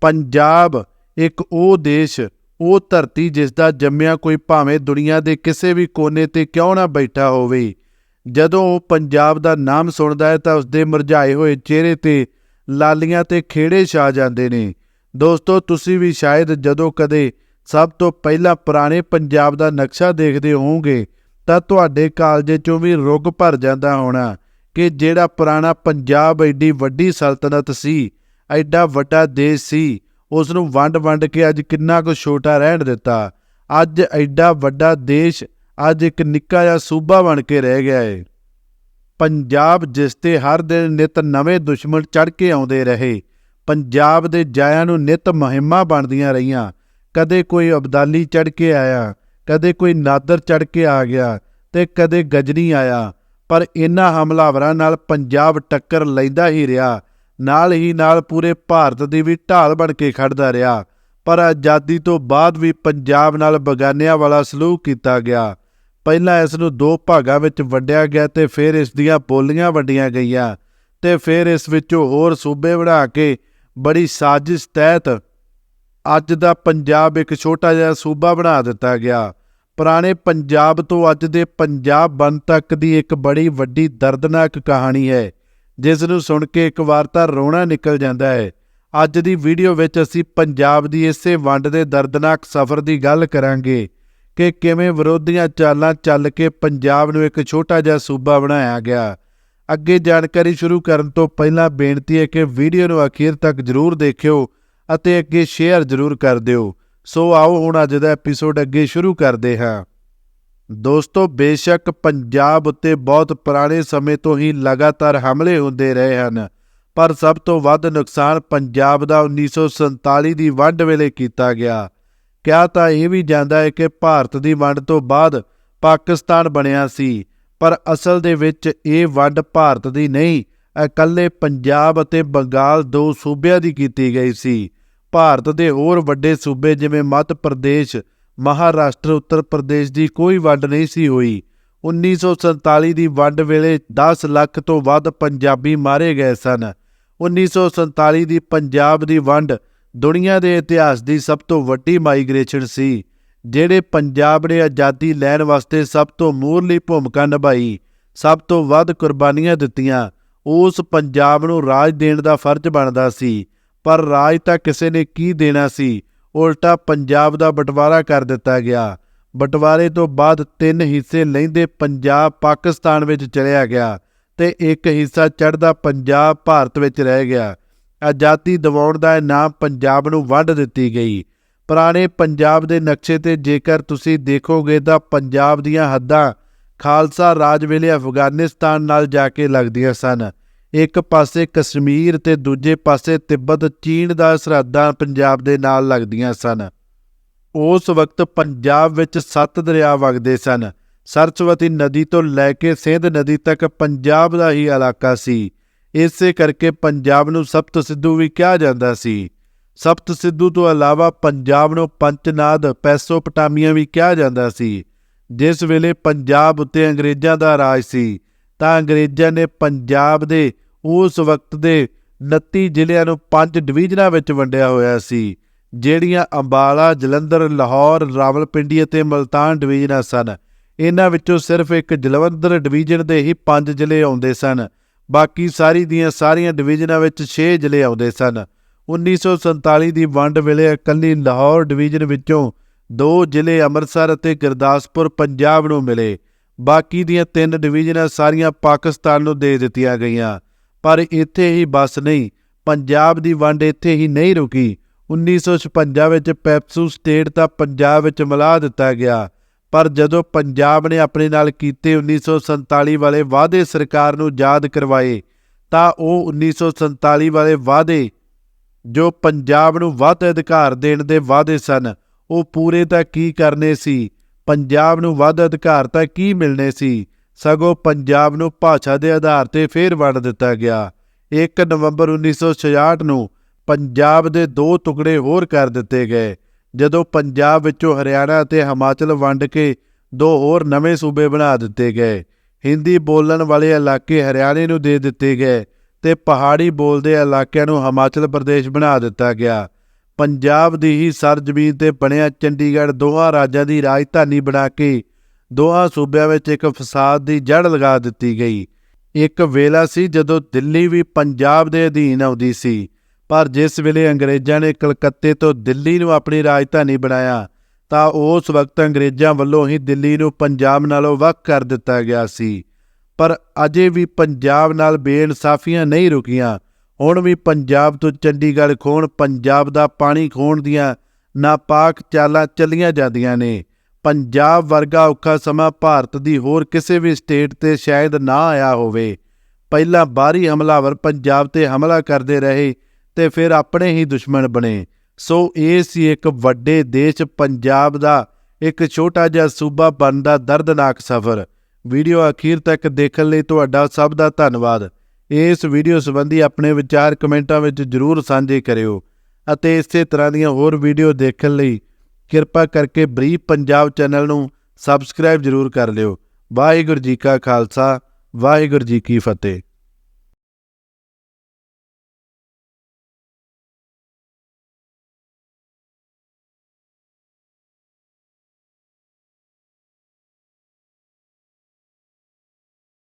ਪੰਜਾਬ, ਇੱਕ ਉਹ ਦੇਸ਼, ਉਹ ਧਰਤੀ ਜਿਸ ਦਾ ਜੰਮਿਆ ਕੋਈ ਭਾਵੇਂ ਦੁਨੀਆ ਦੇ ਕਿਸੇ ਵੀ ਕੋਨੇ ਤੇ ਕਿਉਂ ਨਾ ਬੈਠਾ ਹੋਵੇ। ਜਦੋਂ ਉਹ ਪੰਜਾਬ ਦਾ ਨਾਮ ਸੁਣਦਾ ਹੈ ਤਾਂ ਉਸਦੇ ਮੁਰਝਾਏ ਹੋਏ ਚਿਹਰੇ ਤੇ ਲਾਲੀਆਂ ਤੇ ਖੇੜੇ ਛਾ ਜਾਂਦੇ ਨੇ। ਦੋਸਤੋ, ਤੁਸੀਂ ਵੀ ਸ਼ਾਇਦ ਜਦੋਂ ਕਦੇ ਸਭ ਤੋਂ ਪਹਿਲਾਂ ਪੁਰਾਣੇ ਪੰਜਾਬ ਦਾ ਨਕਸ਼ਾ ਦੇਖਦੇ ਹੋਵੋਗੇ, ਤਾਂ ਤੁਹਾਡੇ ਕਾਲਜੇ ਚੋਂ ਵੀ ਰੁੱਗ ਭਰ ਜਾਂਦਾ ਹੋਣਾ ਕਿ ਜਿਹੜਾ ਪੁਰਾਣਾ ਪੰਜਾਬ ਐਡੀ ਵੱਡੀ ਸਲਤਨਤ ਸੀ। ਐਡਾ ਵੱਡਾ ਦੇਸ਼ ਸੀ ਉਸ ਨੂੰ ਵੰਡ-ਵੰਡ ਕੇ ਅੱਜ ਕਿੰਨਾ ਕੁ ਛੋਟਾ ਰਹਿਣ ਦਿੱਤਾ। ਅੱਜ ਐਡਾ ਵੱਡਾ ਦੇਸ਼ ਅੱਜ ਇੱਕ ਨਿੱਕਾ ਜਿਹਾ ਸੂਬਾ ਬਣ ਕੇ ਰਹਿ ਗਿਆ ਏ। ਪੰਜਾਬ ਜਿਸ ਤੇ ਹਰ ਦਿਨ ਨਿਤ ਨਵੇਂ ਦੁਸ਼ਮਣ ਚੜ ਕੇ ਆਉਂਦੇ ਰਹੇ, ਪੰਜਾਬ ਦੇ ਜਾਇਆਂ ਨੂੰ ਨਿਤ ਮਹਿਮਾ ਬਣਦੀਆਂ ਰਹੀਆਂ। ਕਦੇ ਕੋਈ ਅਬਦਾਲੀ ਚੜ ਕੇ ਆਇਆ, ਕਦੇ ਕੋਈ ਨਾਦਰ ਚੜ ਕੇ ਆ ਗਿਆ ਤੇ ਕਦੇ ਗਜਨੀ ਆਇਆ, ਪਰ ਇਹਨਾਂ ਹਮਲਾਵਰਾਂ ਨਾਲ ਪੰਜਾਬ ਟੱਕਰ ਲੈਂਦਾ ਹੀ ਰਿਹਾ। ਨਾਲ ਹੀ ਨਾਲ ਪੂਰੇ ਭਾਰਤ ਦੀ ਵੀ ਢਾਲ ਬਣ ਕੇ ਖੜਦਾ ਰਿਹਾ। ਪਰ ਆਜ਼ਾਦੀ ਤੋਂ ਬਾਅਦ ਵੀ ਪੰਜਾਬ ਨਾਲ ਬਗਾਨਿਆਂ ਵਾਲਾ ਸਲੂਕ ਕੀਤਾ ਗਿਆ। ਪਹਿਲਾਂ ਇਸ ਨੂੰ ਦੋ ਭਾਗਾਂ ਵਿੱਚ ਵੰਡਿਆ ਗਿਆ ਤੇ ਫਿਰ ਇਸ ਦੀਆਂ ਬੋਲੀਆਂ ਵੰਡੀਆਂ ਗਈਆਂ ਤੇ ਫਿਰ ਇਸ ਵਿੱਚੋਂ ਹੋਰ ਸੂਬੇ ਬਣਾ ਕੇ ਬੜੀ ਸਾਜ਼ਿਸ਼ ਤਹਿਤ ਅੱਜ ਦਾ ਪੰਜਾਬ ਇੱਕ ਛੋਟਾ ਜਿਹਾ ਸੂਬਾ ਬਣਾ ਦਿੱਤਾ ਗਿਆ। ਪੁਰਾਣੇ ਪੰਜਾਬ ਤੋਂ ਅੱਜ ਦੇ ਪੰਜਾਬ ਬਣ ਤੱਕ ਦੀ ਇੱਕ ਬੜੀ ਵੱਡੀ ਦਰਦਨਾਕ ਕਹਾਣੀ ਹੈ। ਜਿਸ ਨੂੰ ਸੁਣ ਕੇ ਇੱਕ ਵਾਰ ਤਾਂ ਰੋਣਾ ਨਿਕਲ ਜਾਂਦਾ ਹੈ। ਅੱਜ ਦੀ ਵੀਡੀਓ ਵਿੱਚ ਅਸੀਂ ਪੰਜਾਬ ਦੀ ਇਸੇ ਵੰਡ ਦੇ ਦਰਦਨਾਕ ਸਫ਼ਰ ਦੀ ਗੱਲ ਕਰਾਂਗੇ ਕਿ ਕਿਵੇਂ ਵਿਰੋਧੀਆਂ ਚਾਲਾਂ ਚੱਲ ਕੇ ਪੰਜਾਬ ਨੂੰ ਇੱਕ ਛੋਟਾ ਜਿਹਾ ਸੂਬਾ ਬਣਾਇਆ ਗਿਆ। ਅੱਗੇ ਜਾਣਕਾਰੀ ਸ਼ੁਰੂ ਕਰਨ ਤੋਂ ਪਹਿਲਾਂ ਬੇਨਤੀ ਹੈ ਕਿ ਵੀਡੀਓ ਨੂੰ ਅਖੀਰ ਤੱਕ ਜ਼ਰੂਰ ਦੇਖਿਓ ਅਤੇ ਅੱਗੇ ਸ਼ੇਅਰ ਜ਼ਰੂਰ ਕਰ ਦਿਓ। ਸੋ ਆਓ ਹੁਣ ਅੱਜ ਦਾ ਐਪੀਸੋਡ ਅੱਗੇ ਸ਼ੁਰੂ ਕਰਦੇ ਹਾਂ। ਦੋਸਤੋ, ਬੇਸ਼ੱਕ ਪੰਜਾਬ ਉੱਤੇ ਬਹੁਤ ਪੁਰਾਣੇ ਸਮੇਂ ਤੋਂ ਹੀ ਲਗਾਤਾਰ ਹਮਲੇ ਹੁੰਦੇ ਰਹੇ ਹਨ, ਪਰ ਸਭ ਤੋਂ ਵੱਧ ਨੁਕਸਾਨ ਪੰਜਾਬ ਦਾ 1947 ਦੀ ਵੰਡ ਵੇਲੇ ਕੀਤਾ ਗਿਆ। ਕਿਹਾ ਤਾਂ ਇਹ ਵੀ ਜਾਂਦਾ ਹੈ ਕਿ ਭਾਰਤ ਦੀ ਵੰਡ ਤੋਂ ਬਾਅਦ ਪਾਕਿਸਤਾਨ ਬਣਿਆ ਸੀ, ਪਰ ਅਸਲ ਦੇ ਵਿੱਚ ਇਹ ਵੰਡ ਭਾਰਤ ਦੀ ਨਹੀਂ, ਇਕੱਲੇ ਪੰਜਾਬ ਅਤੇ ਬੰਗਾਲ ਦੋ ਸੂਬਿਆਂ ਦੀ ਕੀਤੀ ਗਈ ਸੀ। ਭਾਰਤ ਦੇ ਹੋਰ ਵੱਡੇ ਸੂਬੇ ਜਿਵੇਂ ਮੱਧ ਪ੍ਰਦੇਸ਼ ਮਹਾਰਾਸ਼ਟਰ, ਉੱਤਰ ਪ੍ਰਦੇਸ਼ ਦੀ ਕੋਈ ਵੰਡ ਨਹੀਂ ਸੀ ਹੋਈ। 1947 ਦੀ ਵੰਡ ਵੇਲੇ 10 ਲੱਖ ਤੋਂ ਵੱਧ ਪੰਜਾਬੀ ਮਾਰੇ ਗਏ ਸਨ। 1947 ਦੀ ਪੰਜਾਬ ਦੀ ਵੰਡ ਦੁਨੀਆ ਦੇ ਇਤਿਹਾਸ ਦੀ ਸਭ ਤੋਂ ਵੱਡੀ ਮਾਈਗ੍ਰੇਸ਼ਨ ਸੀ, ਜਿਹੜੇ ਪੰਜਾਬ ਨੇ ਆਜ਼ਾਦੀ ਲੈਣ ਵਾਸਤੇ ਸਭ ਤੋਂ ਮੂਰਲੀ ਭੂਮਿਕਾ ਨਿਭਾਈ, ਸਭ ਤੋਂ ਵੱਧ ਕੁਰਬਾਨੀਆਂ ਦਿੱਤੀਆਂ। ਉਸ ਪੰਜਾਬ ਨੂੰ ਰਾਜ ਦੇਣ ਦਾ ਫਰਜ਼ ਬਣਦਾ ਸੀ, ਪਰ ਰਾਜ ਤਾਂ ਕਿਸੇ ਨੇ ਕੀ ਦੇਣਾ ਸੀ? ਉਲਟਾ ਪੰਜਾਬ ਦਾ ਬਟਵਾਰਾ ਕਰ ਦਿੱਤਾ ਗਿਆ। ਬਟਵਾਰੇ ਤੋਂ ਬਾਅਦ ਤਿੰਨ ਹਿੱਸੇ ਲੈਂਦੇ ਪੰਜਾਬ ਪਾਕਿਸਤਾਨ ਵਿੱਚ ਚਲਿਆ ਗਿਆ ਤੇ ਇੱਕ ਹਿੱਸਾ ਚੜ੍ਹਦਾ ਪੰਜਾਬ ਭਾਰਤ ਵਿੱਚ ਰਹਿ ਗਿਆ। ਆਜ਼ਾਦੀ ਦਿਵਾਉਣ ਦਾ ਨਾਮ ਪੰਜਾਬ ਨੂੰ ਵੰਡ ਦਿੱਤੀ ਗਈ। ਪੁਰਾਣੇ ਪੰਜਾਬ ਦੇ ਨਕਸ਼ੇ ਤੇ ਜੇਕਰ ਤੁਸੀਂ ਦੇਖੋਗੇ ਤਾਂ ਪੰਜਾਬ ਦੀਆਂ ਹੱਦਾਂ ਖਾਲਸਾ ਰਾਜ ਵੇਲੇ ਅਫਗਾਨਿਸਤਾਨ ਨਾਲ ਜਾ ਕੇ ਲੱਗਦੀਆਂ ਸਨ। ਇੱਕ ਪਾਸੇ ਕਸ਼ਮੀਰ ਤੇ ਦੂਜੇ ਪਾਸੇ ਤਿੱਬਤ ਚੀਨ ਦਾ ਸਰਹੱਦਾਂ ਪੰਜਾਬ ਦੇ ਨਾਲ ਲੱਗਦੀਆਂ ਸਨ। ਉਸ ਵਕਤ ਪੰਜਾਬ ਵਿੱਚ ਸੱਤ ਦਰਿਆ ਵਗਦੇ ਸਨ। ਸਰਸਵਤੀ ਨਦੀ ਤੋਂ ਲੈ ਕੇ ਸਿੰਧ ਨਦੀ ਤੱਕ ਪੰਜਾਬ ਦਾ ਹੀ ਇਲਾਕਾ ਸੀ। ਇਸੇ ਕਰਕੇ ਪੰਜਾਬ ਨੂੰ ਸਪਤ ਸਿੱਧੂ ਵੀ ਕਿਹਾ ਜਾਂਦਾ ਸੀ। ਸਪਤ ਸਿੱਧੂ ਤੋਂ ਇਲਾਵਾ ਪੰਜਾਬ ਨੂੰ ਪੰਚਨਾਦ ਪੈਸੋਪਟਾਮੀਆ ਵੀ ਕਿਹਾ ਜਾਂਦਾ ਸੀ। ਜਿਸ ਵੇਲੇ ਪੰਜਾਬ ਉੱਤੇ ਅੰਗਰੇਜ਼ਾਂ ਦਾ ਰਾਜ ਸੀ, ਤਾਂ ਅੰਗਰੇਜ਼ਾਂ ਨੇ ਪੰਜਾਬ ਦੇ ਉਸ ਵਕਤ ਦੇ 29 ਜ਼ਿਲ੍ਹਿਆਂ ਨੂੰ ਪੰਜ ਡਿਵੀਜ਼ਨਾਂ ਵਿੱਚ ਵੰਡਿਆ ਹੋਇਆ ਸੀ, ਜਿਹੜੀਆਂ ਅੰਬਾਲਾ, ਜਲੰਧਰ, ਲਾਹੌਰ, ਰਾਵਲਪਿੰਡੀ ਅਤੇ ਮਲਤਾਨ ਡਿਵੀਜ਼ਨਾਂ ਸਨ। ਇਹਨਾਂ ਵਿੱਚੋਂ ਸਿਰਫ ਇੱਕ ਜਲੰਧਰ ਡਿਵੀਜ਼ਨ ਦੇ ਹੀ ਪੰਜ ਜ਼ਿਲ੍ਹੇ ਆਉਂਦੇ ਸਨ। ਬਾਕੀ ਸਾਰੀ ਦੀਆਂ ਸਾਰੀਆਂ ਡਿਵੀਜ਼ਨਾਂ ਵਿੱਚ 6 ਜ਼ਿਲ੍ਹੇ ਆਉਂਦੇ ਸਨ। 1947 ਦੀ ਵੰਡ ਵੇਲੇ ਇਕੱਲੀ ਲਾਹੌਰ ਡਿਵੀਜ਼ਨ ਵਿੱਚੋਂ ਦੋ ਜ਼ਿਲ੍ਹੇ ਅੰਮ੍ਰਿਤਸਰ ਅਤੇ ਗੁਰਦਾਸਪੁਰ, ਪੰਜਾਬ ਨੂੰ ਮਿਲੇ। ਬਾਕੀ ਦੀਆਂ ਤਿੰਨ ਡਿਵੀਜ਼ਨਾਂ ਸਾਰੀਆਂ ਪਾਕਿਸਤਾਨ ਨੂੰ ਦੇ ਦਿੱਤੀਆਂ ਗਈਆਂ। ਪਰ ਇੱਥੇ ਹੀ ਬਸ ਨਹੀਂ, ਪੰਜਾਬ ਦੀ ਵੰਡ ਇੱਥੇ ਹੀ ਨਹੀਂ ਰੁਕੀ। 1956 ਵਿੱਚ ਪੈਪਸੂ ਸਟੇਟ ਤਾਂ ਪੰਜਾਬ ਵਿੱਚ ਮਿਲਾ ਦਿੱਤਾ ਗਿਆ। ਪਰ ਜਦੋਂ ਪੰਜਾਬ ਨੇ ਆਪਣੇ ਨਾਲ ਕੀਤੇ 1947 ਵਾਲੇ ਵਾਅਦੇ ਸਰਕਾਰ ਨੂੰ ਯਾਦ ਕਰਵਾਏ, ਤਾਂ ਉਹ 1947 ਵਾਲੇ ਵਾਅਦੇ ਜੋ ਪੰਜਾਬ ਨੂੰ ਵੱਧ ਅਧਿਕਾਰ ਦੇਣ ਦੇ ਵਾਅਦੇ ਸਨ, ਉਹ ਪੂਰੇ ਤਾਂ ਕੀ ਕਰਨੇ ਸੀ? ਪੰਜਾਬ ਨੂੰ ਵੱਧ ਅਧਿਕਾਰ ਤਾਂ ਕੀ ਮਿਲਣੇ ਸੀ? ਸਗੋਂ ਪੰਜਾਬ ਨੂੰ ਭਾਸ਼ਾ ਦੇ ਆਧਾਰ ਤੇ ਫੇਰ ਵੰਡ ਦਿੱਤਾ ਗਿਆ। 1 ਨਵੰਬਰ 1966 ਨੂੰ ਪੰਜਾਬ ਦੇ ਦੋ ਟੁਕੜੇ ਹੋਰ ਕਰ ਦਿੱਤੇ ਗਏ, ਜਦੋਂ ਪੰਜਾਬ ਵਿੱਚੋਂ ਹਰਿਆਣਾ ਅਤੇ ਹਿਮਾਚਲ ਵੰਡ ਕੇ ਦੋ ਹੋਰ ਨਵੇਂ ਸੂਬੇ ਬਣਾ ਦਿੱਤੇ ਗਏ। ਹਿੰਦੀ ਬੋਲਣ ਵਾਲੇ ਇਲਾਕੇ ਹਰਿਆਣੇ ਨੂੰ ਦੇ ਦਿੱਤੇ ਗਏ ਤੇ ਪਹਾੜੀ ਬੋਲਦੇ ਇਲਾਕਿਆਂ ਨੂੰ ਹਿਮਾਚਲ ਪ੍ਰਦੇਸ਼ ਬਣਾ ਦਿੱਤਾ ਗਿਆ। ਪੰਜਾਬ ਦੀ ਹੀ ਸਰਜ਼ਮੀਨ ਤੇ ਬਣਿਆ ਚੰਡੀਗੜ੍ਹ ਦੋਹਾਂ ਰਾਜਾਂ ਦੀ ਰਾਜਧਾਨੀ ਬਣਾ ਕੇ ਦੋਹਾਂ ਸੂਬਿਆਂ ਵਿੱਚ ਇੱਕ ਫਸਾਦ ਦੀ ਜੜ ਲਗਾ ਦਿੱਤੀ ਗਈ। ਇੱਕ ਵੇਲਾ ਸੀ ਜਦੋਂ ਦਿੱਲੀ ਵੀ ਪੰਜਾਬ ਦੇ ਅਧੀਨ ਆਉਂਦੀ ਸੀ, ਪਰ ਜਿਸ ਵੇਲੇ ਅੰਗਰੇਜ਼ਾਂ ਨੇ ਕਲਕੱਤੇ ਤੋਂ ਦਿੱਲੀ ਨੂੰ ਆਪਣੀ ਰਾਜਧਾਨੀ ਬਣਾਇਆ, ਤਾਂ ਉਸ ਵਕਤ ਅੰਗਰੇਜ਼ਾਂ ਵੱਲੋਂ ਹੀ ਦਿੱਲੀ ਨੂੰ ਪੰਜਾਬ ਨਾਲੋਂ ਵੱਖ ਕਰ ਦਿੱਤਾ ਗਿਆ ਸੀ। ਪਰ ਅਜੇ ਵੀ ਪੰਜਾਬ ਨਾਲ ਬੇਇਨਸਾਫੀਆਂ ਨਹੀਂ ਰੁਕੀਆਂ। ਹੁਣ ਵੀ ਪੰਜਾਬ ਤੋਂ ਚੰਡੀਗੜ੍ਹ ਖੋਣ ਪੰਜਾਬ ਦਾ ਪਾਣੀ ਖੋਣ ਦੀਆਂ ਨਾਪਾਕ ਚਾਲਾਂ ਚੱਲੀਆਂ ਜਾਂਦੀਆਂ ਨੇ। ਪੰਜਾਬ ਵਰਗਾ ਔਖਾ ਸਮਾਂ ਭਾਰਤ ਦੀ ਹੋਰ ਕਿਸੇ ਵੀ ਸਟੇਟ ਤੇ ਸ਼ਾਇਦ ਨਾ ਆਇਆ ਹੋਵੇ। ਪਹਿਲਾਂ ਬਾਹਰੀ ਹਮਲਾਵਰ ਪੰਜਾਬ ਤੇ ਹਮਲਾ ਕਰਦੇ ਰਹੇ ਤੇ ਫਿਰ ਆਪਣੇ ਹੀ ਦੁਸ਼ਮਣ ਬਣੇ। ਸੋ ਇਹ ਸੀ ਇੱਕ ਵੱਡੇ ਦੇਸ਼ ਪੰਜਾਬ ਦਾ ਇੱਕ ਛੋਟਾ ਜਿਹਾ ਸੂਬਾ ਬਣਦਾ ਦਰਦਨਾਕ ਸਫ਼ਰ। ਵੀਡੀਓ ਅਖੀਰ ਤੱਕ ਦੇਖਣ ਲਈ ਤੁਹਾਡਾ ਸਭ ਦਾ ਧੰਨਵਾਦ। ਇਸ ਵੀਡੀਓ ਸੰਬੰਧੀ ਆਪਣੇ ਵਿਚਾਰ ਕਮੈਂਟਾਂ ਵਿੱਚ ਜਰੂਰ ਸਾਂਝੇ ਕਰਿਓ ਅਤੇ ਇਸੇ ਤਰ੍ਹਾਂ ਦੀਆਂ ਹੋਰ ਵੀਡੀਓ ਦੇਖਣ ਲਈ ਕਿਰਪਾ ਕਰਕੇ ਬਰੀਫ ਪੰਜਾਬ ਚੈਨਲ ਨੂੰ ਸਬਸਕ੍ਰਾਈਬ ਜਰੂਰ ਕਰ ਲਿਓ। ਵਾਹਿਗੁਰੂ ਜੀ ਕਾ ਖਾਲਸਾ, ਵਾਹਿਗੁਰੂ ਜੀ ਕੀ ਫਤਿਹ।